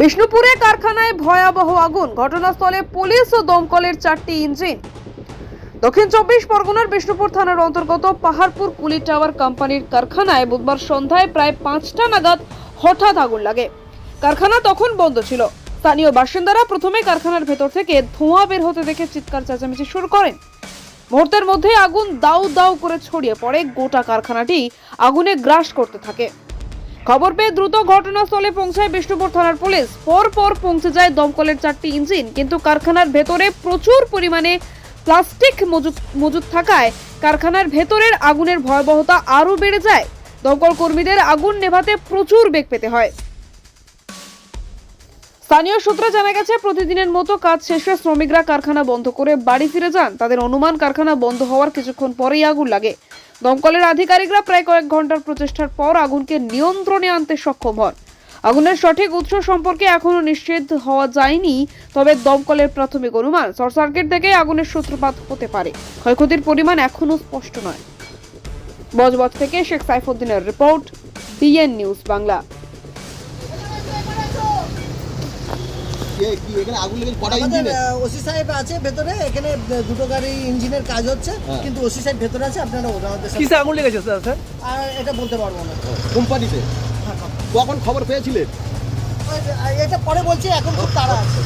বিষ্ণুপুরে কারখানায় ভয়াবহ আগুন। ঘটনাস্থলে পুলিশ ও দমকলের চারটি ইঞ্জিন। দক্ষিণ চব্বিশ পরগনার বিষ্ণুপুর থানার অন্তর্গত পাহাড়পুর কুলি টাওয়ার কোম্পানির কারখানায় বুধবার সন্ধ্যায় প্রায় পাঁচটা নাগাদ হঠাৎ আগুন লাগে। কারখানা তখন বন্ধ ছিল। স্থানীয় বাসিন্দারা প্রথমে কারখানার ভেতর থেকে ধোঁয়া বের হতে দেখে চিৎকার চেঁচামেচি শুরু করেন। মুহূর্তের মধ্যে আগুন দাউ দাউ করে ছড়িয়ে পড়ে। গোটা কারখানাটি আগুনে গ্রাস করতে থাকে। খবর পেয়ে দ্রুত ঘটনাস্থলে পৌঁছায় বিষ্ণুপুর থানার পুলিশ। পর পর পৌঁছে যায় দমকলের চারটি ইঞ্জিন, কিন্তু কারখানার ভেতরে প্রচুর পরিমাণে প্লাস্টিক মজুদ থাকায় কারখানার ভেতরের আগুনের ভয়াবহতা আরও বেড়ে যায়। দমকল কর্মীদের আগুন নেভাতে প্রচুর বেগ পেতে হয়। স্থানীয় সূত্রে জানা গেছে, প্রতিদিনের মতো কাজ শেষে শ্রমিকরা কারখানা বন্ধ করে বাড়ি ফিরে যান। তাদের অনুমান, কারখানা বন্ধ হওয়ার কিছুক্ষণ পরেই আগুন লাগে। দমকলের আধিকারিকরা প্রায় কয়েক ঘণ্টার প্রচেষ্টার পর আগুনকে নিয়ন্ত্রণে আনতে সক্ষম হন। আগুনের সঠিক উৎস সম্পর্কে এখনও নিশ্চিত হওয়া যায়নি, তবে দমকলের প্রাথমিক অনুমান, শর্ট সার্কিট থেকে আগুনের সূত্রপাত হতে পারে। ক্ষয়ক্ষতির পরিমাণ এখনও স্পষ্ট নয়। বজবজ থেকে শেখ সাইফুদ্দিনের রিপোর্ট, বিএন নিউজ বাংলা। কে এখানে আগুন লেগে কটা আমাদের ওসি সাহেব আছে ভেতরে এখানে দুটো গাড়ি ইঞ্জিনের কাজ হচ্ছে হ্যাঁ। কিন্তু ওসি সাহেব ভেতরে আছে আপনারা ওনাদের সাথে কিসে আগুন লেগেছে স্যার? স্যার? আর এটা বলতে পারব না। কোম্পানিতে? কখন খবর পেয়েছিলেন? এটা পরে বলছি এখন খুব তাড়া আছে।